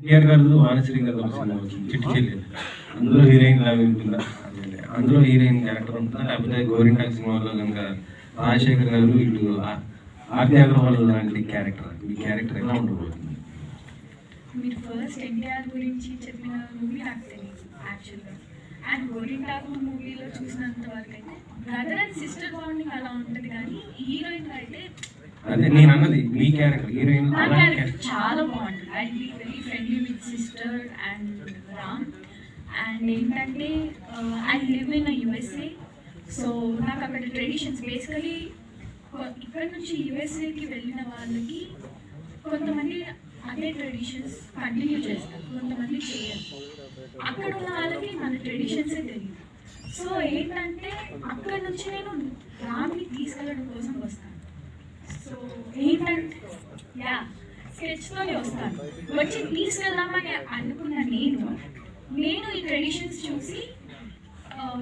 ఎన్టీఆర్ గారు వానశ్రీ గారు సినిమా వచ్చింది చిట్టి చెల్లి అందులో హీరోయిన్ లాగా ఉంటుందా. అందులో హీరోయిన్ క్యారెక్టర్ ఉంటుందా. లేకపోతే గోరింటాక్ సినిమాలో కనుక రాజశేఖర్ గారు ఇటు ఆ- ఆర్తి అగర్వాల్ లాంటి క్యారెక్టర్. ఈ క్యారెక్టర్ ఎలా ఉండబోతుంది? మీరు ఫస్ట్ ఎన్టీఆర్ గురించి చెప్పిన మూవీ నాకు తెలియదు యాక్చువల్గా అండ్ గోరింటాకు మూవీలో చూసినంత వరకు అయితే బ్రదర్ అండ్ సిస్టర్ బాండింగ్ అలా ఉంటుంది కానీ హీరోయిన్ అయితే అదే నేను అన్నది మీ క్యారెక్టర్ హీరోయిన్ చాలా బాగుంటుంది. I be very friendly with sister and Ram and ఏంటంటే I live in USA so నాకు అక్కడ ట్రెడిషన్స్ బేసికలీ ఇక్కడ నుంచి యుఎస్ఏకి వెళ్ళిన వాళ్ళకి కొంతమంది అదే ట్రెడిషన్స్ కంటిన్యూ చేస్తారు కొంతమంది చేయరు. అక్కడ ఉన్న వాళ్ళకి మన ట్రెడిషన్సే తెలియదు. సో ఏంటంటే అక్కడ నుంచి నేను రామ్ని తీసుకెళ్ళడం కోసం వస్తాను సో ఏంటంటే యా స్కెచ్తోనే వస్తాను. వచ్చి తీసుకెళ్దామని అనుకున్న నేను నేను ఈ ట్రెడిషన్స్ చూసి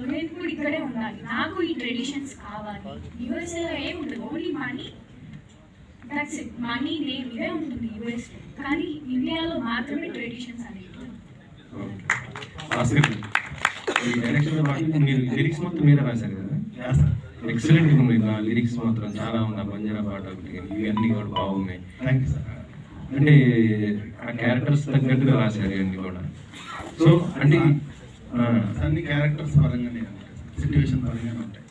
నేను ఇప్పుడు ఇక్కడే ఉండాలి. నాకు ఈ ట్రెడిషన్స్ కావాలి. యూఎస్ఏలో ఏం ఉంటుంది only money that's it money name ఇవే ఉంటుంది యూఎస్లో కానీ ఇండియాలో మాత్రమే ట్రెడిషన్స్ అనేవి డైరెక్షన్ మీరు లిరిక్స్ మొత్తం మీరే రాశారు కదా? ఎక్సలెంట్ ఉన్నాయి నా లిరిక్స్ మాత్రం చాలా ఉన్నాయి. బంజారా పాట ఒకటి కానీ ఇవన్నీ కూడా బాగున్నాయి థ్యాంక్ యూ సార్ అంటే ఆ క్యారెక్టర్స్ తగ్గట్టుగా రాశారు ఇవన్నీ కూడా. సో అంటే ఆ, అన్ని క్యారెక్టర్స్ పరంగానే సిచ్యువేషన్ పరంగానే ఉంటాయి.